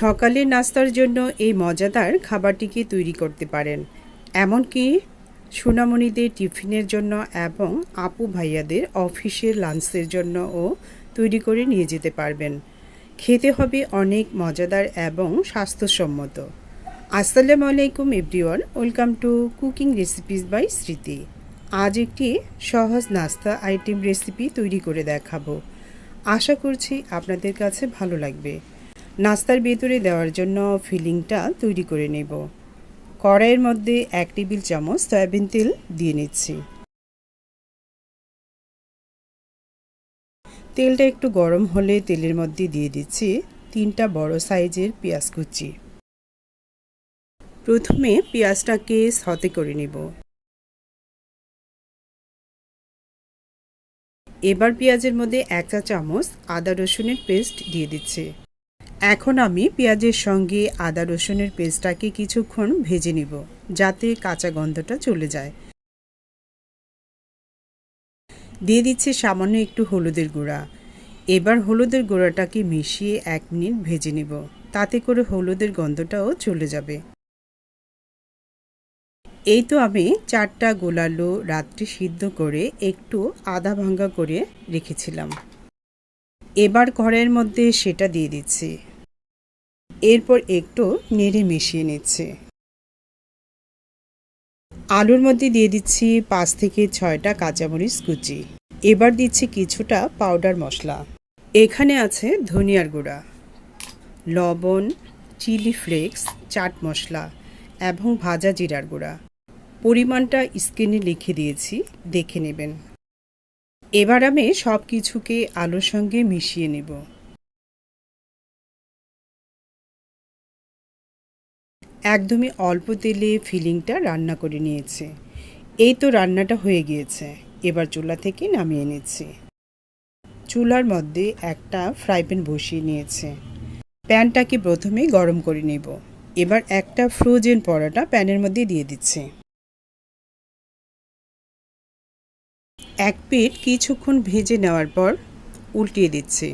সকালের নাস্তার জন্য এই মজাদার খাবারটিকে তৈরি করতে পারেন। এমনকি সোনামণিদের টিফিনের জন্য এবং আপু ভাইয়াদের অফিসের লাঞ্চের জন্যও তৈরি করে নিয়ে যেতে পারবেন। খেতে হবে অনেক মজাদার এবং স্বাস্থ্যসম্মত। আসসালামু আলাইকুম everyone, welcome to cooking recipes by Smriti. আজ একটি সহজ নাস্তা আইটেম রেসিপি তৈরি করে দেখাবো। আশা করছি আপনাদের কাছে ভালো লাগবে। নাস্তার ভেতরে দেওয়ার জন্য ফিলিংটা তৈরি করে নেব। কড়াইয়ের মধ্যে এক টেবিল চামচ সয়াবিন তেল দিয়ে নিচ্ছি। তেলটা একটু গরম হলে তেলের মধ্যে দিয়ে দিচ্ছি তিনটা বড় সাইজের পেঁয়াজ কুচি। প্রথমে পেঁয়াজটাকে সতে করে নেব। এবার পেঁয়াজের মধ্যে এক চা চামচ আদা রসুনের পেস্ট দিয়ে দিচ্ছি। এখন আমি পেঁয়াজের সঙ্গে আদা রসুনের পেস্টটাকে কিছুক্ষণ ভেজে নিব, যাতে কাঁচা গন্ধটা চলে যায়। দিয়ে দিচ্ছি সামান্য একটু হলুদের গুঁড়া। এবার হলুদের গুঁড়াটাকে মিশিয়ে এক মিনিট ভেজে নিব, তাতে করে হলুদের গন্ধটাও চলে যাবে। এই তো আমি চারটা গোলালু রাত্রি সিদ্ধ করে একটু আধা ভাঙ্গা করে রেখেছিলাম। এবার ঘরের মধ্যে সেটা দিয়ে দিচ্ছি। এরপর একটু নেড়ে মিশিয়ে নিচ্ছে। আলুর মধ্যে দিয়ে দিচ্ছি পাঁচ থেকে ছয়টা কাঁচামরিচ কুচি। এবার দিচ্ছি কিছুটা পাউডার মশলা। এখানে আছে ধনিয়ার গুঁড়া, লবণ, চিলি ফ্লেক্স, চাট মশলা এবং ভাজা জিরার গুঁড়া। পরিমাণটা স্ক্রিনে লিখে দিয়েছি, দেখে নেবেন। এবার আমি সব কিছুকে আলুর সঙ্গে মিশিয়ে নেব। একদমই অল্প তেলে ফিলিংটা রান্না করে নিয়েছে। এই তো রান্নাটা হয়ে গিয়েছে। এবার চুলা থেকে নামিয়ে নিচ্ছি। চুলার মধ্যে একটা ফ্রাই প্যান বসিয়ে নিয়েছে। প্যানটাকে প্রথমে গরম করে নেব। এবার একটা ফ্রোজেন পরোটা প্যানের মধ্যে দিয়ে দিচ্ছে। এক পিঠ কিছুক্ষণ ভেজে নেওয়ার পর উল্টিয়ে দিচ্ছে।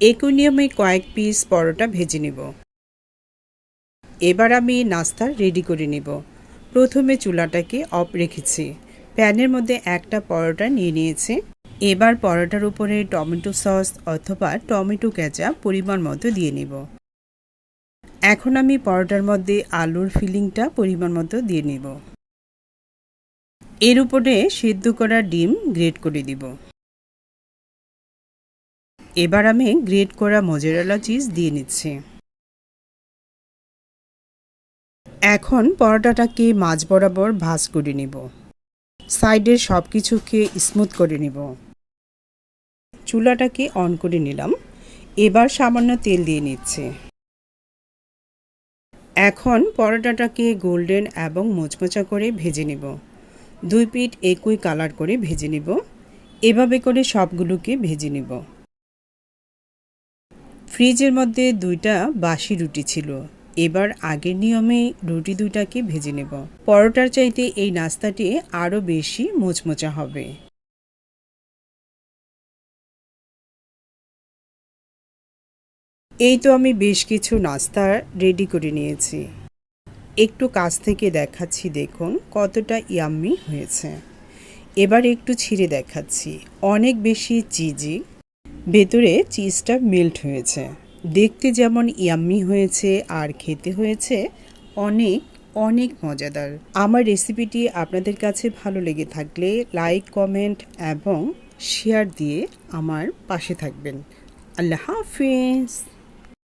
একই নিয়মে কয়েক পিস পরোটা ভেজে নেব। এবার আমি নাস্তা রেডি করে নেব। প্রথমে চুলাটাকে অফ রেখেছি। প্যানের মধ্যে একটা পরোটা নিয়ে নিয়েছে। এবার পরোটার উপরে টমেটো সস অথবা টমেটো কেঁচা পরিমাণ মতো দিয়ে নেব। এখন আমি পরোটার মধ্যে আলুর ফিলিংটা পরিমাণ মতো দিয়ে নেব। এর উপরে সিদ্ধ করা ডিম গ্রেট করে দিব। এবার আমি গ্রেট করা মজেরালা চিজ দিয়ে নিচ্ছি। এখন পরোটাটাকে মাছ বরাবর ভাজ করে নিব। সাইডের সব কিছুকে স্মুথ করে নিব। চুলাটাকে অন করে নিলাম। এবার সামান্য তেল দিয়ে নিচ্ছে। এখন পরোটাটাকে গোল্ডেন এবং মোচমোচা করে ভেজে নেব। দুই পিঠ একই কালার করে ভেজে নিব। এভাবে করে সবগুলোকে ভেজে নিব। ফ্রিজের মধ্যে দুইটা বাসি রুটি ছিল। এবার আগের নিয়মে রুটি দুটাকে ভেজে নেব। পরোটার চাইতে এই নাস্তাটি আরও বেশি মোচমোচা হবে। এই তো আমি বেশ কিছু নাস্তা রেডি করে নিয়েছি। একটু কাছ থেকে দেখাচ্ছি, দেখুন কতটা ইয়াম্মি হয়েছে। এবার একটু ছিঁড়ে দেখাচ্ছি। অনেক বেশি চিজি, ভেতরে চিজটা মেল্ট হয়েছে। দেখতে যেমন ইয়াম্মি হয়েছে আর খেতে হয়েছে অনেক অনেক মজাদার। আমার রেসিপিটি আপনাদের কাছে ভালো লেগে থাকলে লাইক, কমেন্ট এবং শেয়ার দিয়ে আমার পাশে থাকবেন। আল্লাহ হাফিজ।